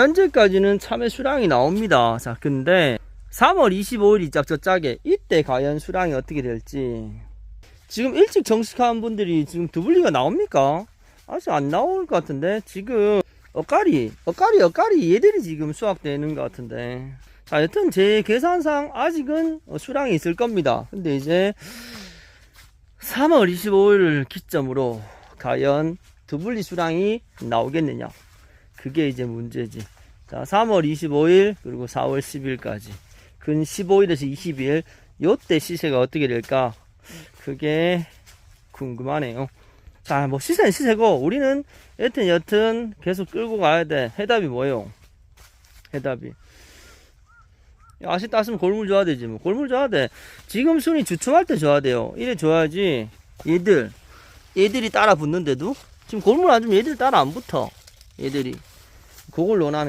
현재까지는 참외 수량이 나옵니다. 자, 근데 3월 25일 이 짝 저 짝에 이때 과연 수량이 어떻게 될지 지금 일찍 정식한 분들이 지금 두블리가 나옵니까? 아직 안 나올 것 같은데 지금 엇가리 엇가리 엇가리 얘들이 지금 수확되는 것 같은데 자 여튼 제 계산상 아직은 어, 수량이 있을 겁니다 근데 이제 3월 25일을 기점으로 과연 두블리 수량이 나오겠느냐 그게 이제 문제지. 자 3월 25일 그리고 4월 10일까지. 근 15일에서 20일 요때 시세가 어떻게 될까? 그게 궁금하네요. 자 뭐 시세는 시세고 우리는 여튼 여튼 계속 끌고 가야 돼. 해답이 뭐예요? 해답이. 아시 따으면 골물 줘야 되지 뭐. 골물 줘야 돼. 지금 순위 주춤할 때 줘야 돼요. 이래 줘야지 얘들 얘들이 따라 붙는데도? 지금 골물 안 주면 얘들 따라 안 붙어. 얘들이 그걸 원하는